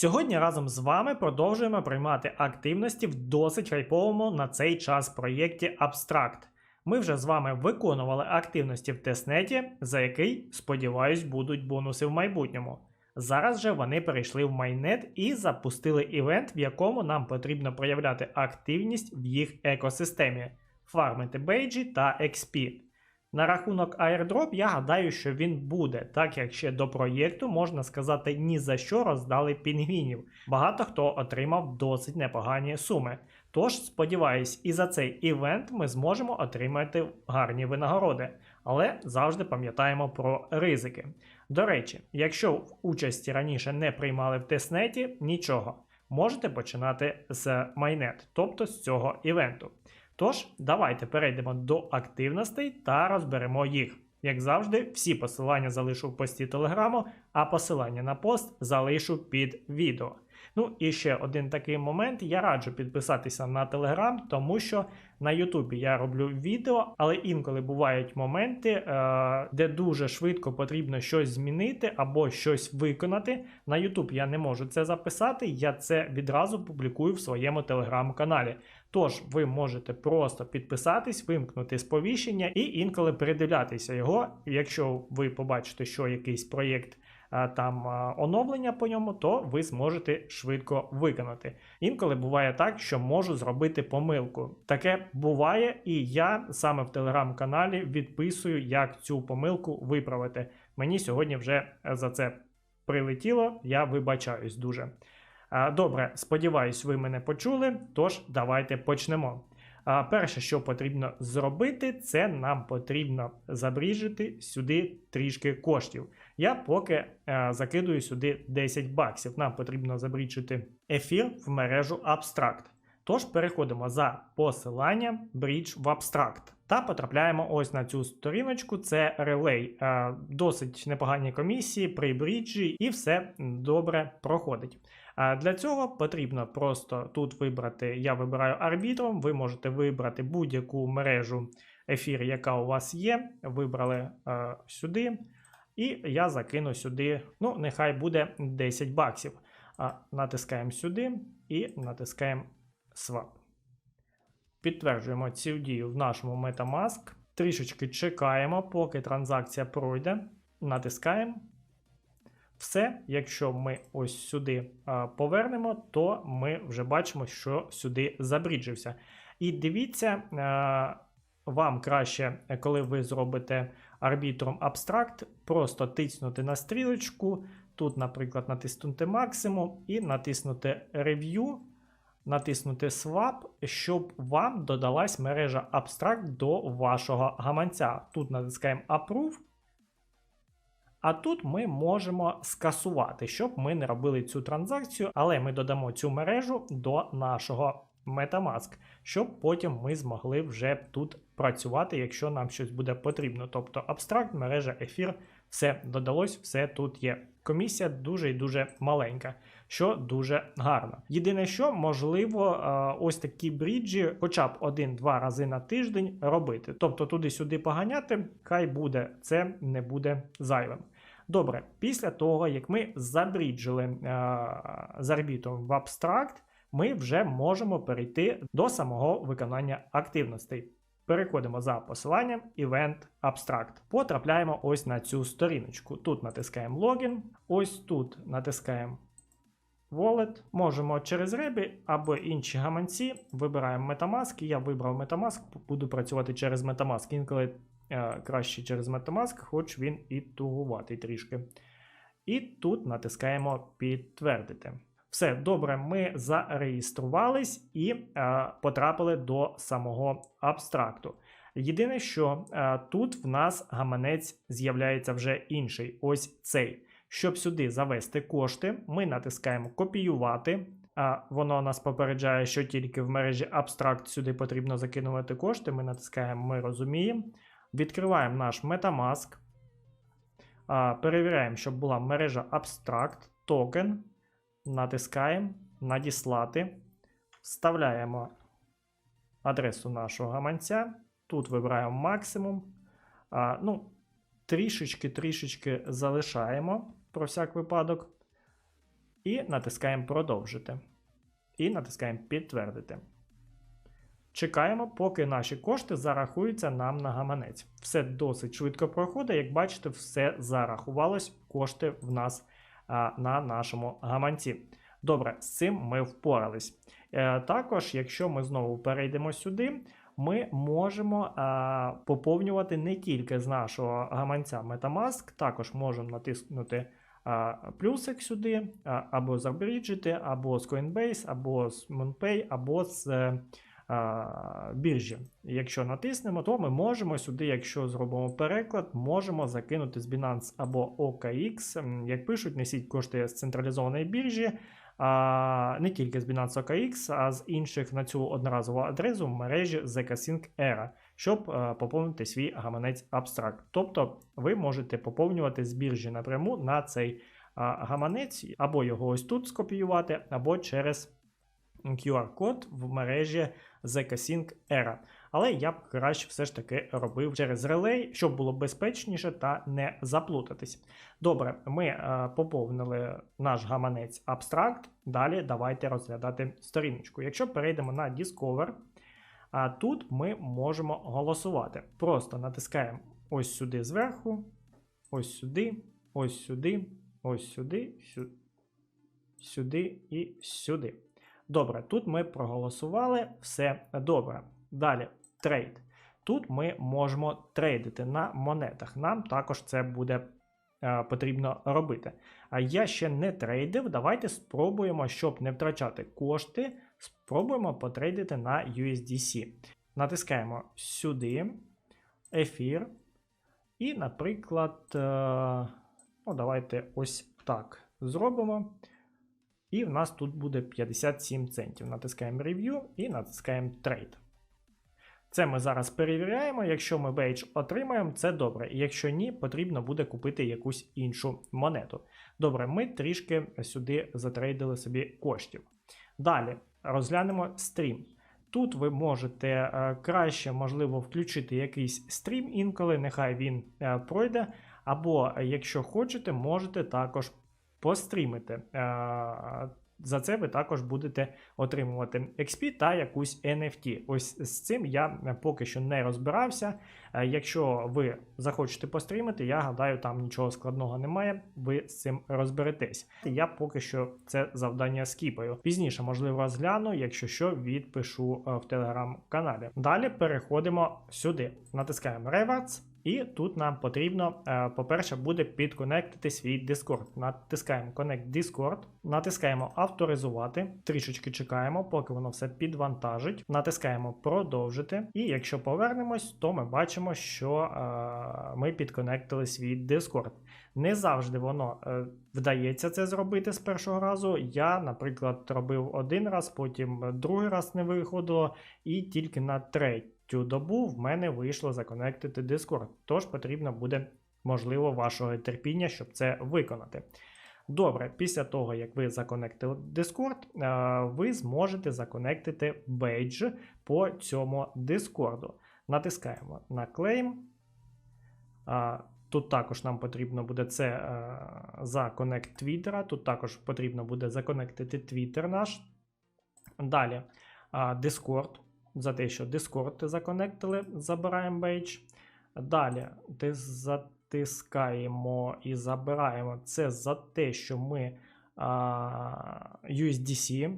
Сьогодні разом з вами продовжуємо приймати активності в досить хайповому на цей час проєкті Abstract. Ми вже з вами виконували активності в тестнеті, за який, сподіваюсь, будуть бонуси в майбутньому. Зараз же вони перейшли в майнет і запустили івент, в якому нам потрібно проявляти активність в їх екосистемі, фармити бейджі та XP. На рахунок airdrop я гадаю, що він буде, так як ще до проєкту, можна сказати, ні за що роздали пінгвінів. Багато хто отримав досить непогані суми. Тож, сподіваюсь, і за цей івент ми зможемо отримати гарні винагороди, але завжди пам'ятаємо про ризики. До речі, якщо в участі раніше не приймали в тестнеті, нічого. Можете починати з майнет, тобто з цього івенту. Тож, давайте перейдемо до активностей та розберемо їх. Як завжди, всі посилання залишу в пості телеграму, а посилання на пост залишу під відео. Ну і ще один такий момент: я раджу підписатися на телеграм, тому що на Ютубі я роблю відео, але інколи бувають моменти, е, де дуже швидко потрібно щось змінити або щось виконати. На Ютуб я не можу це записати, я це відразу публікую в своєму телеграм-каналі. Тож ви можете просто підписатись, вимкнути сповіщення і інколи передивлятися його. Якщо ви побачите, що якийсь проєкт там оновлення по ньому, то ви зможете швидко виконати. Інколи буває так, що можу зробити помилку. Таке буває, і я саме в телеграм-каналі відписую, як цю помилку виправити. Мені сьогодні вже за це прилетіло, я вибачаюсь дуже. А, Добре, сподіваюсь, ви мене почули. Тож, давайте почнемо. А, Перше, що потрібно зробити, це нам потрібно забріжити сюди трішки коштів. Я поки закидую сюди 10 баксів. Нам потрібно забріджити ефір в мережу Abstract. Тож переходимо за посиланням Bridge в Abstract та потрапляємо ось на цю сторіночку. Це релей. Е, Досить непогані комісії при бріджі, і все добре проходить. Для цього потрібно просто тут вибрати. Я вибираю арбітром, ви можете вибрати будь-яку мережу ефір, яка у вас є. Вибрали е, сюди. І я закину сюди, ну, нехай буде 10 баксів. А, Натискаємо сюди і натискаємо Swap. Підтверджуємо цю дію в нашому Metamask. Трішечки чекаємо, поки транзакція пройде. Натискаємо. Все, якщо ми ось сюди повернемо, то ми вже бачимо, що сюди забріджився. І дивіться, вам краще, коли ви зробите арбітром абстракт, просто тиснути на стрілочку. Тут, наприклад, натиснути максимум і натиснути Review натиснути Swap, щоб вам додалась мережа Abstract до вашого гаманця. Тут натискаємо Approve. А тут ми можемо скасувати, щоб ми не робили цю транзакцію, але ми додамо цю мережу до нашого Metamask, щоб потім ми змогли вже тут працювати, якщо нам щось буде потрібно. Тобто абстракт, мережа, ефір, все додалось, все тут є. Комісія дуже і дуже маленька, що дуже гарно. Єдине, що можливо, е, ось такі бріджі, хоча б один-два рази на тиждень робити. Тобто туди-сюди поганяти, хай буде, це не буде зайвим. Добре, після того, як ми забріджили е, з арбітром в абстракт, ми вже можемо перейти до самого виконання активностей. Переходимо за посиланням Event Abstract. Потрапляємо ось на цю сторіночку. Тут натискаємо Логін, ось тут натискаємо Wallet. Можемо через Rebі або інші гаманці. Вибираємо Metamask. Я вибрав Metamask, буду працювати через Metamask. Інколи краще через Metamask, хоч він і тугуватий трішки. І тут натискаємо Підтвердити. Все добре, ми зареєструвались і е, потрапили до самого абстракту. Єдине, що е, тут в нас гаманець з'являється вже інший. Ось цей. Щоб сюди завести кошти, ми натискаємо копіювати. А воно нас попереджає, що тільки в мережі Abstract сюди потрібно закинувати кошти. Ми натискаємо Ми розуміємо. Відкриваємо наш Metamask. Перевіряємо, щоб була мережа Abstract, токен. Натискаємо Надіслати. Вставляємо адресу нашого гаманця. Тут вибираємо максимум. Ну, Трішечки-трішечки залишаємо про всяк випадок. І натискаємо продовжити. І натискаємо підтвердити. Чекаємо, поки наші кошти зарахуються нам на гаманець. Все досить швидко проходить. Як бачите, все зарахувалось, кошти в нас а, на нашому гаманці. Добре, з цим ми впорались. Е, також, якщо ми знову перейдемо сюди, ми можемо а, поповнювати не тільки з нашого гаманця Metamask, також можемо натиснути а, плюсик сюди, а, або з Arbridget, або з Coinbase, або з MoonPay, або з е, біржі. Якщо натиснемо, то ми можемо сюди, якщо зробимо переклад, можемо закинути з Binance або OKX. Як пишуть, несіть кошти з централізованої біржі. А, не тільки з Binance OKX, а з інших на цю одноразову адресу в мережі ZK-Sync Era, щоб е, поповнити свій гаманець Abstract. Тобто ви можете поповнювати з біржі напряму на цей гаманець, або його ось тут скопіювати, або через QR-код в мережі ZK-Sync Era. Але я б краще все ж таки робив через релей, щоб було безпечніше та не заплутатись. Добре, ми е, поповнили наш гаманець Abstract. Далі давайте розглядати сторіночку. Якщо перейдемо на Discover, а тут ми можемо голосувати. Просто натискаємо ось сюди зверху, ось сюди, ось сюди, ось сюди, сю- сюди і сюди. Добре, тут ми проголосували, все добре. Далі трейд. Тут ми можемо трейдити на монетах. Нам також це буде е, потрібно робити. А я ще не трейдив. Давайте спробуємо, щоб не втрачати кошти, спробуємо потрейдити на USDC. Натискаємо сюди, ефір. І, наприклад, е, ну, давайте ось так зробимо. І в нас тут буде 57 центів. Натискаємо Review і натискаємо Trade. Це ми зараз перевіряємо. Якщо ми бейдж отримаємо, це добре. Якщо ні, потрібно буде купити якусь іншу монету. Добре, ми трішки сюди затрейдили собі коштів. Далі розглянемо стрім. Тут ви можете е, краще, можливо, включити якийсь стрім інколи, нехай він е, пройде. Або, якщо хочете, можете також пострімити. Е, За це ви також будете отримувати XP та якусь NFT. Ось з цим я е, поки що не розбирався. Е, Якщо ви захочете пострімити, я гадаю, там нічого складного немає. Ви з цим розберетесь. Я поки що це завдання скіпаю. Пізніше, можливо, розгляну, якщо що, відпишу в телеграм-каналі. Далі переходимо сюди. Натискаємо Rewards. І тут нам потрібно, е, по-перше, буде підконектити свій Discord. Натискаємо Connect Discord, натискаємо авторизувати, трішечки чекаємо, поки воно все підвантажить. Натискаємо продовжити. І якщо повернемось, то ми бачимо, що е, ми підконектили свій Discord. Не завжди воно е, вдається це зробити з першого разу. Я, наприклад, робив один раз, потім другий раз не виходило, і тільки на третю добу в мене вийшло законектити Discord. Тож потрібно буде, можливо, вашого терпіння, щоб це виконати. Добре, після того, як ви законектили Discord, е, ви зможете законектити бейдж по цьому Discord. Натискаємо на Claim. Тут також нам потрібно буде це е, за коннект Твіттера. Тут також потрібно буде законектити Твіттер наш. Далі Discord. За те, що Discord законектили, забираємо бейдж. Далі ти затискаємо і забираємо це за те, що ми а, USDC,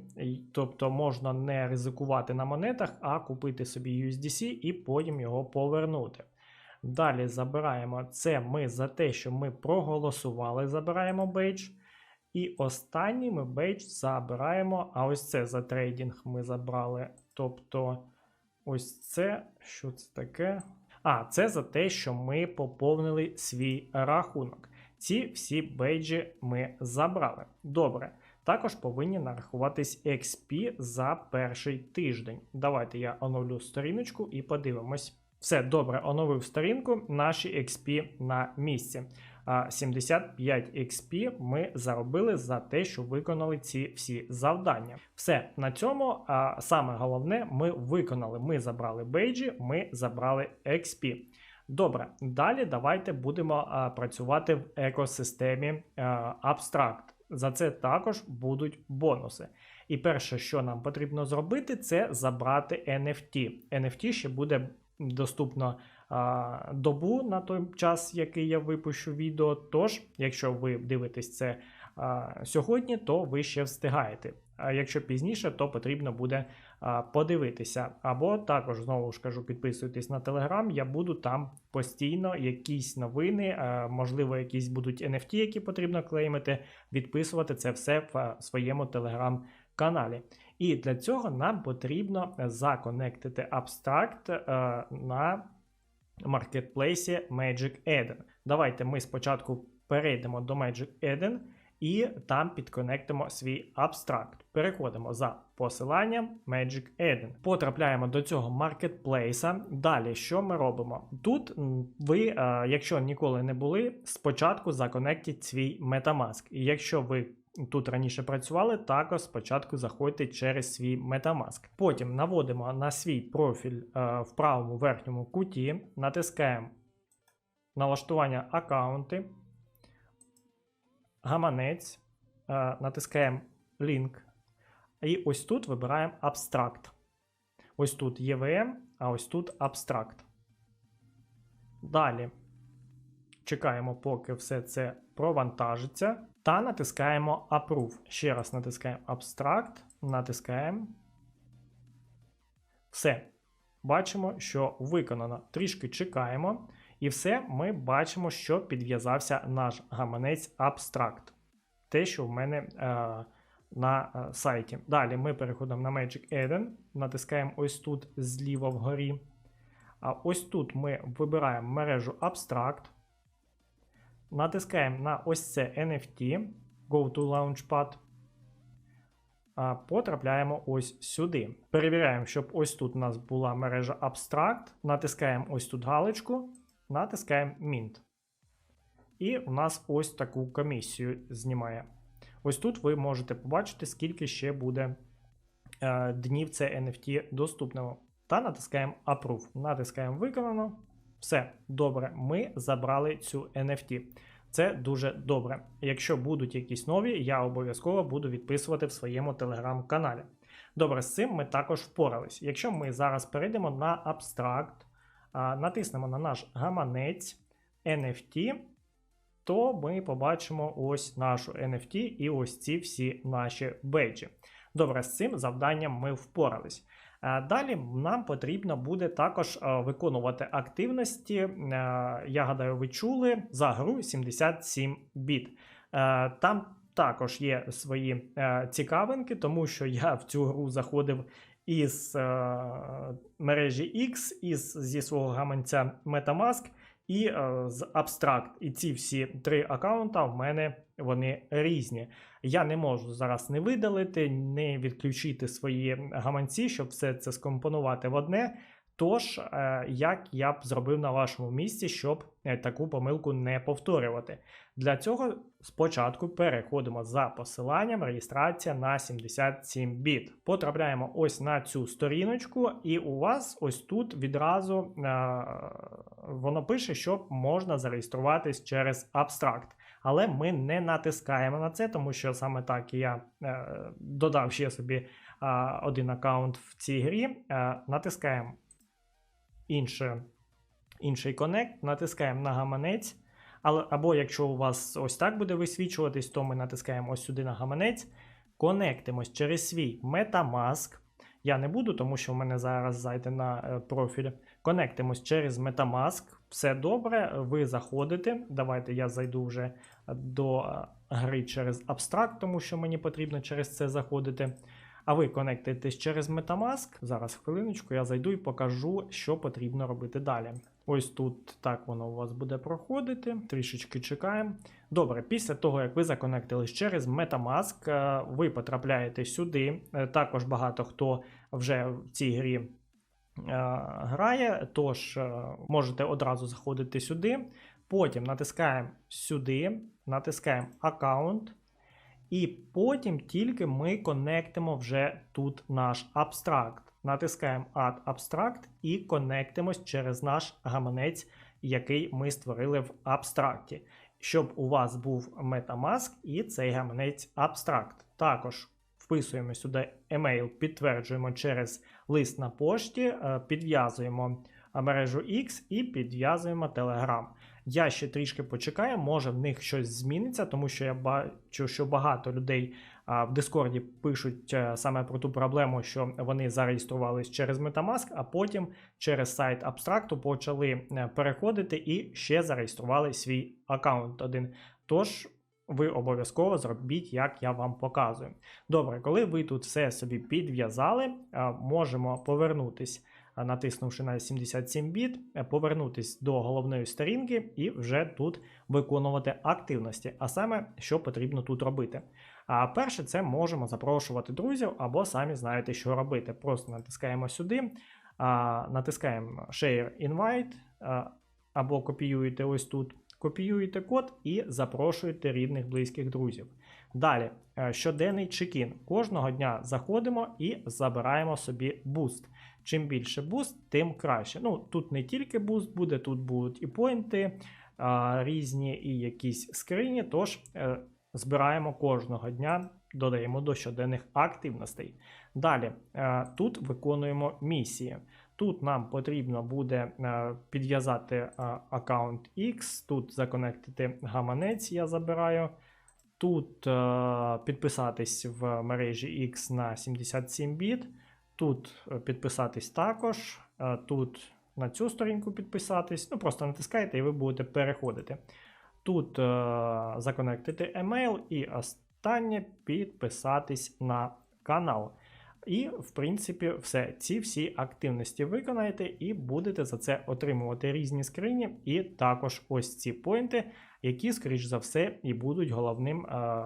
тобто можна не ризикувати на монетах, а купити собі USDC і потім його повернути. Далі забираємо це ми за те, що ми проголосували, забираємо бейдж. І останній ми бейдж забираємо. А ось це за трейдинг ми забрали. Тобто ось це. Що це таке? А, це за те, що ми поповнили свій рахунок. Ці всі бейджі ми забрали. Добре. Також повинні нарахуватись XP за перший тиждень. Давайте я оновлю сторіночку і подивимось. Все добре, оновив сторінку, наші XP на місці. А 75 XP ми заробили за те, що виконали ці всі завдання. Все на цьому. Саме головне, ми виконали. Ми забрали бейджі, ми забрали XP. Добре, далі давайте будемо працювати в екосистемі Abstract. За це також будуть бонуси. І перше, що нам потрібно зробити, це забрати NFT. NFT ще буде доступно добу на той час, який я випущу відео. Тож, якщо ви дивитесь це сьогодні, то ви ще встигаєте. А якщо пізніше, то потрібно буде подивитися. Або також знову ж кажу, підписуйтесь на телеграм. Я буду там постійно якісь новини, можливо, якісь будуть NFT, які потрібно клеймити, відписувати це все в своєму телеграм-каналі. І для цього нам потрібно законектити абстракт на маркетплейсі Magic Eden. Давайте ми спочатку перейдемо до Magic Eden і там підконектимо свій абстракт. Переходимо за посиланням Magic Eden. Потрапляємо до цього маркетплейса. Далі, що ми робимо? Тут ви, е, якщо ніколи не були, спочатку законектіть свій Metamask. І якщо ви тут раніше працювали, також спочатку заходьте через свій Metamask. Потім наводимо на свій профіль е, в правому верхньому куті, натискаємо налаштування аккаунти, гаманець, е, натискаємо лінк. І ось тут вибираємо абстракт. Ось тут EVM, а ось тут абстракт. Далі чекаємо, поки все це провантажиться. Та натискаємо Approve. Ще раз натискаємо Abstract, натискаємо. Все. Бачимо, що виконано. Трішки чекаємо. І все, ми бачимо, що підв'язався наш гаманець Abstract. Те, що в мене е, на е, сайті. Далі ми переходимо на Magic Eden, натискаємо ось тут зліва вгорі. А ось тут ми вибираємо мережу Abstract. Натискаємо на ось це NFT, Go to Launchpad. А потрапляємо ось сюди. Перевіряємо, щоб ось тут у нас була мережа Abstract. Натискаємо ось тут галочку, натискаємо Mint. І у нас ось таку комісію знімає. Ось тут ви можете побачити, скільки ще буде е, днів це NFT доступного. Та натискаємо Approve. Натискаємо Виконано. Все добре, ми забрали цю NFT. Це дуже добре. Якщо будуть якісь нові, я обов'язково буду відписувати в своєму телеграм-каналі. Добре, з цим ми також впорались. Якщо ми зараз перейдемо на абстракт, натиснемо на наш гаманець NFT, то ми побачимо ось нашу NFT і ось ці всі наші бейджі. Добре, з цим завданням ми впорались. Е, Далі нам потрібно буде також е, виконувати активності. е, Я гадаю, ви чули за гру 77 біт. Там також є свої цікавинки, тому що я в цю гру заходив із е, мережі X, із зі свого гаманця Metamask і е, з Abstract. І ці всі три аккаунта в мене вони різні. Я не можу зараз не видалити, не відключити свої гаманці, щоб все це скомпонувати в одне. Тож, е, як я б зробив на вашому місці, щоб таку помилку не повторювати. Для цього спочатку переходимо за посиланням реєстрація на 77 біт. Потрапляємо ось на цю сторіночку, і у вас ось тут відразу е, воно пише, що можна зареєструватись через абстракт. Але ми не натискаємо на це, тому що саме так я е, додав ще собі е, один аккаунт в цій грі. Е, натискаємо інше, інший коннект, натискаємо на гаманець. Або якщо у вас ось так буде висвічуватись, то ми натискаємо ось сюди на гаманець, конектимось через свій Metamask. Я не буду, тому що в мене зараз зайде на е, профіль. Конектимось через Metamask. Все добре, ви заходите. Давайте я зайду вже до е, гри через абстракт, тому що мені потрібно через це заходити. а ви конектуєтесь через Metamask. Зараз хвилиночку, я зайду і покажу, що потрібно робити далі. Ось тут так воно у вас буде проходити. Трішечки чекаємо. Добре, після того, як ви законектились через Metamask, е, ви потрапляєте сюди. Е, Також багато хто вже в цій грі е, грає, тож можете одразу заходити сюди. Потім натискаємо сюди, натискаємо аккаунт. І потім тільки ми конектимо вже тут наш абстракт. Натискаємо Add Abstract і конектимось через наш гаманець, який ми створили в абстракті, щоб у вас був Metamask і цей гаманець абстракт. Також вписуємо сюди email, підтверджуємо через лист на пошті, е, підв'язуємо мережу X і підв'язуємо Telegram. Я ще трішки почекаю, може в них щось зміниться, тому що я бачу, що багато людей в Дискорді пишуть е, саме про ту проблему, що вони зареєструвались через Metamask, а потім через сайт абстракту почали е, переходити і ще зареєстрували свій аккаунт один. Тож. Ви обов'язково зробіть, як я вам показую. Добре, коли ви тут все собі підв'язали, можемо повернутись натиснувши на 77 біт, е, повернутись до головної сторінки і вже тут виконувати активності. А саме, що потрібно тут робити. А перше, це можемо запрошувати друзів або самі знаєте, що робити. Просто натискаємо сюди, натискаємо Share Invite, або копіюєте ось тут. Копіюєте код і запрошуєте рідних близьких друзів. Далі, е, щоденний чекін. Кожного дня заходимо і забираємо собі буст. Чим більше буст, тим краще. Ну, Тут не тільки буст буде, тут будуть і поінти різні, і якісь скрині. Тож е, збираємо кожного дня, додаємо до щоденних активностей. Далі, е, тут виконуємо місії. Тут нам потрібно буде е, підв'язати е, аккаунт X, тут законектити гаманець, я забираю. Тут підписатись в мережі X на 77 біт. Тут підписатись також. Тут на цю сторінку підписатись. Ну, просто натискаєте і ви будете переходити. Тут е, законектити емейл і останнє підписатись на канал. І, в принципі, все. Ці всі активності виконаєте, і будете за це отримувати різні скрині, і також ось ці поінти, які, скоріш за все, і будуть головним е,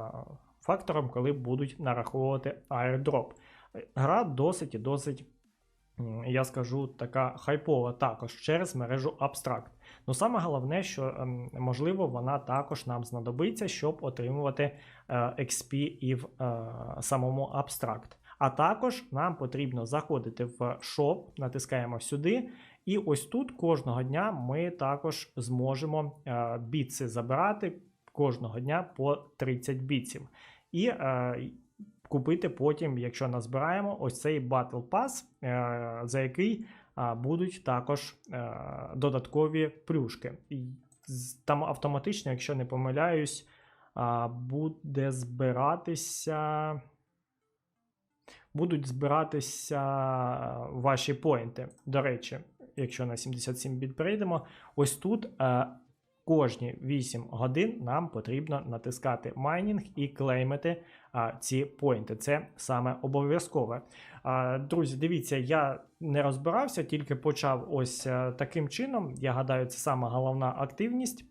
фактором, коли будуть нараховувати airdrop. Гра досить і досить, я скажу, така хайпова також через мережу Abstract. Ну саме головне, що ем, можливо вона також нам знадобиться, щоб отримувати е, XP і в е, самому Abstract. А також нам потрібно заходити в Shop, натискаємо сюди, і ось тут кожного дня ми також зможемо е, бітси забирати кожного дня по 30 бітсів. І купити потім, якщо назбираємо, ось цей Battle Pass, е, за який будуть також е, додаткові плюшки. Там автоматично, якщо не помиляюсь, буде збиратися. Будуть збиратися ваші поінти. До речі, якщо на 77 біт перейдемо, ось тут е, кожні 8 годин нам потрібно натискати майнінг і клеймити а, ці поінти. Це саме обов'язкове. А, друзі, дивіться, я не розбирався, тільки почав ось е, таким чином. Я гадаю, це саме головна активність.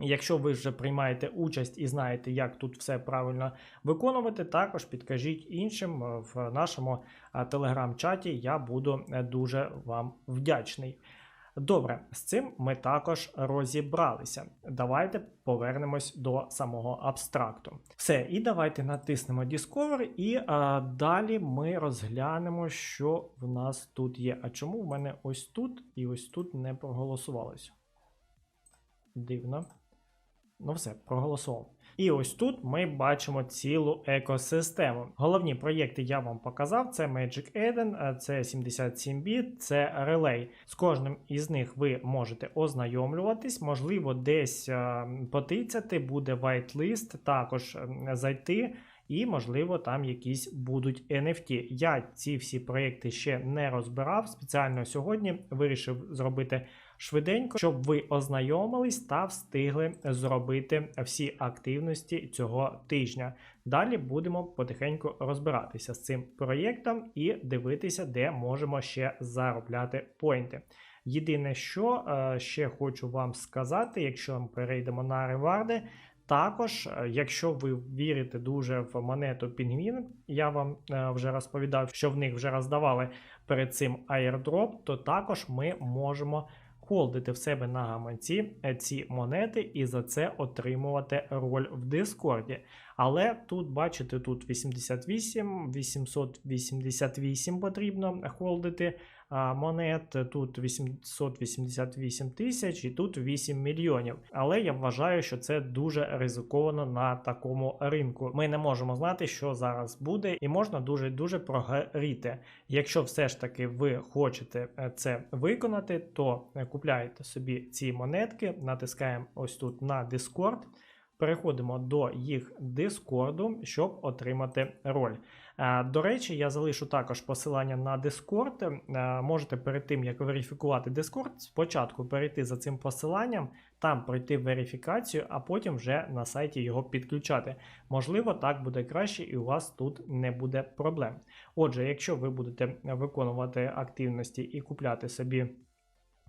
Якщо ви вже приймаєте участь і знаєте, як тут все правильно виконувати, також підкажіть іншим е, в нашому е, телеграм-чаті. Я буду дуже вам вдячний. Добре, з цим ми також розібралися. Давайте повернемось до самого абстракту. Все, і давайте натиснемо Discover, і а, далі ми розглянемо, що в нас тут є. А чому в мене ось тут і ось тут не проголосувалося? Дивно. Ну все, проголосував. І ось тут ми бачимо цілу екосистему. Головні проєкти я вам показав: це Magic Eden, е, це 77 біт, це Relay. З кожним із них ви можете ознайомлюватись, можливо, десь е, потицяти, буде whitelist, також е, зайти. І, можливо, там якісь будуть NFT. Я ці всі проєкти ще не розбирав. Спеціально сьогодні вирішив зробити швиденько, щоб ви ознайомились та встигли зробити всі активності цього тижня. Далі будемо потихеньку розбиратися з цим проєктом і дивитися, де можемо ще заробляти поінти. Єдине, що е, ще хочу вам сказати, якщо ми перейдемо на реварди, також, е, якщо ви вірите дуже в монету Пінгвін, я вам е, вже розповідав, що в них вже роздавали перед цим airdrop, то також ми можемо холдити в себе на гаманці е, ці монети і за це отримувати роль в Дискорді. Але тут, бачите, тут 88, 888 потрібно холдити монет, тут 888 тисяч і тут 8 мільйонів. Але я вважаю, що це дуже ризиковано на такому ринку. Ми не можемо знати, що зараз буде, і можна дуже дуже прогоріти. Якщо все ж таки ви хочете е, це виконати, то е, купляєте собі ці монетки, натискаємо ось тут на Discord. Переходимо до їх Дискорду, щоб отримати роль. Е, До речі, я залишу також посилання на Discord. Е, Можете перед тим, як верифікувати Discord, спочатку перейти за цим посиланням, там пройти верифікацію, а потім вже на сайті його підключати. Можливо, так буде краще і у вас тут не буде проблем. Отже, якщо ви будете виконувати активності і купляти собі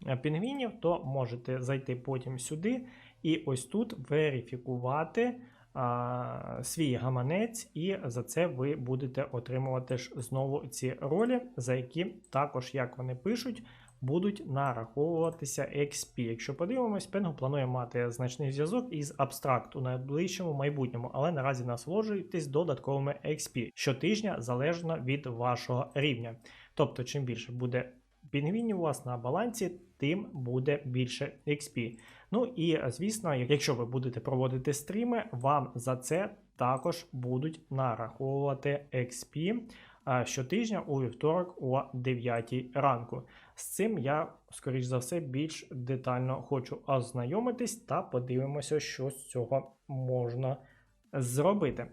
е, пінгвінів, то можете зайти потім сюди і ось тут верифікувати а, свій гаманець, і за це ви будете отримувати ж знову ці ролі, за які також, як вони пишуть, будуть нараховуватися XP. Якщо подивимось, Пенгу планує мати значний зв'язок із Abstract у найближчому майбутньому, але наразі насолоджуйтесь додатковими XP щотижня залежно від вашого рівня. Тобто, чим більше буде пінгвінів у вас на балансі, тим буде більше XP. Ну і звісно, якщо ви будете проводити стріми, вам за це також будуть нараховувати XP щотижня у вівторок о 9 ранку. З цим я, скоріш за все, більш детально хочу ознайомитись та подивимося, що з цього можна зробити.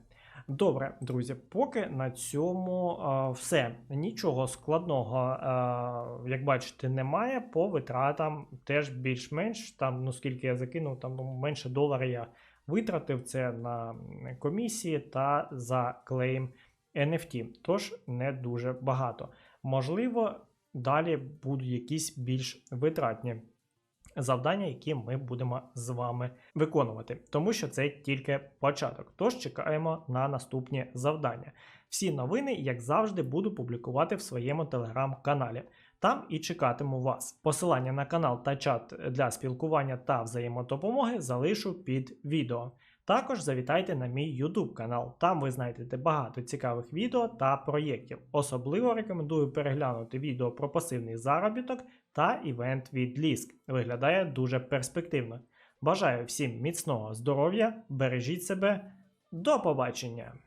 Добре, друзі, поки на цьому а, все. Нічого складного, а, як бачите, немає. По витратам теж більш-менш. Там, ну скільки я закинув, там ну, менше долара я витратив це на комісії та за клейм NFT. Тож не дуже багато. Можливо, далі будуть якісь більш витратні завдання, які ми будемо з вами виконувати, тому що це тільки початок. Тож чекаємо на наступні завдання. Всі новини, як завжди, буду публікувати в своєму телеграм-каналі. Там і чекатиму вас. Посилання на канал та чат для спілкування та взаємодопомоги залишу під відео. Також завітайте на мій YouTube канал. Там ви знайдете багато цікавих відео та проєктів. Особливо рекомендую переглянути відео про пасивний заробіток та івент від Ліск. Виглядає дуже перспективно. Бажаю всім міцного здоров'я, бережіть себе, до побачення!